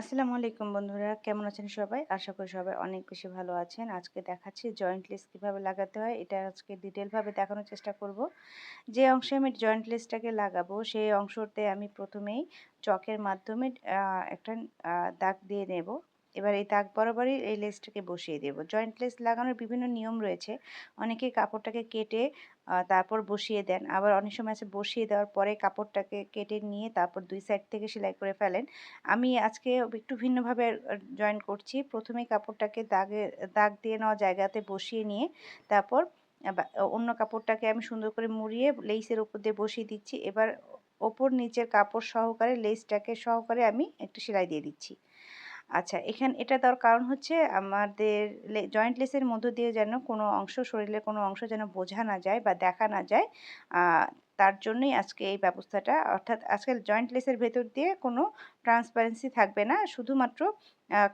আসসালামু আলাইকুম বন্ধুরা, কেমন আছেন সবাই? আশা করি সবাই অনেক বেশি ভালো আছেন। আজকে দেখাচ্ছি জয়েন্ট লেস কীভাবে লাগাতে হয়, এটা আজকে ডিটেলভাবে দেখানোর চেষ্টা করব। যে অংশে আমি জয়েন্ট লেসটাকে লাগাবো, সেই অংশতে আমি প্রথমেই চকের মাধ্যমে একটা দাগ দিয়ে নেব। এবার এই দাগ বরাবরই এই লেসটাকে বসিয়ে দেব। জয়েন্ট লেস লাগানোর বিভিন্ন নিয়ম রয়েছে। অনেকে কাপড়টাকে কেটে তারপর বসিয়ে দেন। আবার অনেক সময় আছে বসিয়ে দেওয়ার পরে কাপড়টাকে কেটে নিয়ে তারপর দুই সাইড থেকে সেলাই করে ফেলেন। আমি আজকে একটু ভিন্নভাবে জয়েন করছি। প্রথমে কাপড়টাকে দাগে, দাগ দিয়ে নেওয়া জায়গাতে বসিয়ে নিয়ে তারপর অন্য কাপড়টাকে আমি সুন্দর করে মুড়িয়ে লেসের উপর দিয়ে বসিয়ে দিচ্ছি। এবার ওপর নিচের কাপড় সহকারে লেসটাকে সহকারে আমি একটু সেলাই দিয়ে দিচ্ছি। আচ্ছা এখানে, এটা দেওয়ার কারণ হচ্ছে আমাদের জয়েন্ট লেসের মধ্য দিয়ে যেন কোনো অংশ শরীরের কোনো অংশ যেন বোঝা না যায় বা দেখা না যায় তার জন্যই আজকে এই ব্যবস্থাটা, অর্থাৎ আজকে জয়েন্ট লেসের ভেতর দিয়ে কোনো ট্রান্সপারেন্সি থাকবে না, শুধুমাত্র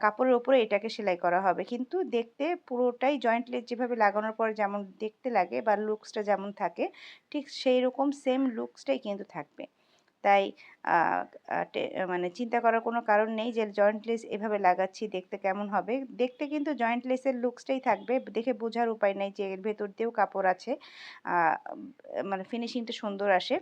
কাপড়ের ওপরে এটাকে সেলাই করা হবে। কিন্তু দেখতে পুরোটাই জয়েন্ট লেস যেভাবে লাগানোর পর যেমন দেখতে লাগে বা লুকসটা যেমন থাকে, ঠিক সেই রকম সেম লুকসটাই কিন্তু থাকবে। তাই মানে চিন্তা করার কোনো কারণ নেই যে জয়েন্ট লেস এভাবে লাগাচ্ছি, দেখতে কেমন হবে। দেখতে কিন্তু জয়েন্ট লেসের লুকসটাই থাকবে। দেখে বোঝার উপায় নেই যে এর ভেতর দিয়েও কাপড় আছে। মানে ফিনিশিংটা সুন্দর আসে।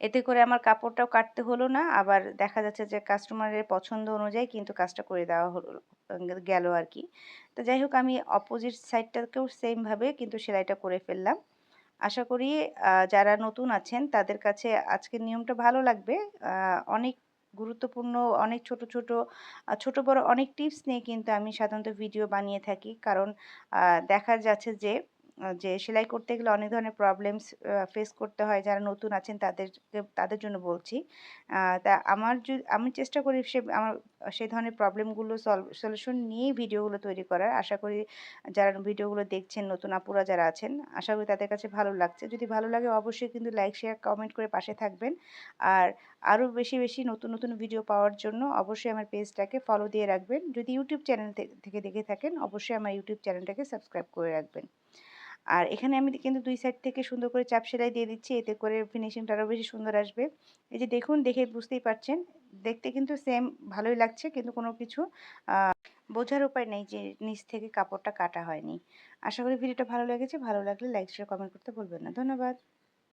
এতে করে আমার কাপড়টাও কাটতে হলো না। আবার দেখা যাচ্ছে যে কাস্টমারের পছন্দ অনুযায়ী কিন্তু কাজটা করে দেওয়া হলো, গেল আর কি। তো যাই হোক, আমি অপোজিট সাইডটাকেও সেমভাবে কিন্তু সেলাইটা করে ফেললাম। আশা করি যারা নতুন আছেন তাদের কাছে আজকের নিয়মটা ভালো লাগবে। অনেক গুরুত্বপূর্ণ, অনেক ছোট ছোট ছোট, বড় অনেক টিপস নিয়ে কিন্তু আমি সাধারণত ভিডিও বানিয়ে থাকি। কারণ দেখা যাচ্ছে যে যে সেলাই করতে গেলে অনেক ধরনের প্রবলেমস ফেস করতে হয়, যারা নতুন আছেন তাদেরকে, তাদের জন্য বলছি। তা আমার আমি চেষ্টা করি সে, আমার সেই ধরনের প্রবলেমগুলো সলভ সলিউশন নিয়েই ভিডিওগুলো তৈরি করার। আশা করি যারা ভিডিওগুলো দেখছেন, নতুন আপুরা যারা আছেন, আশা করি তাদের কাছে ভালো লাগছে। যদি ভালো লাগে অবশ্যই কিন্তু লাইক শেয়ার কমেন্ট করে পাশে থাকবেন। আর আরও বেশি বেশি নতুন নতুন ভিডিও পাওয়ার জন্য অবশ্যই আমার পেজটাকে ফলো দিয়ে রাখবেন। যদি ইউটিউব চ্যানেল থেকে দেখে থাকেন, অবশ্যই আমার ইউটিউব চ্যানেলটাকে সাবস্ক্রাইব করে রাখবেন। আর এখানে আমি কিন্তু দুই সাইড থেকে সুন্দর করে চাপ সেলাই দিয়ে দিচ্ছি, এতে করে ফিনিশিংটা আরও বেশি সুন্দর আসবে। এই যে দেখুন, দেখে বুঝতেই পারছেন, দেখতে কিন্তু সেম ভালোই লাগছে, কিন্তু কোনো কিছু বোঝার উপায় নেই যে নিচ থেকে কাপড়টা কাটা হয়নি। আশা করি ভিডিওটা ভালো লেগেছে, ভালো লাগলে লাইক শেয়ার কমেন্ট করতে ভুলবেন না। ধন্যবাদ।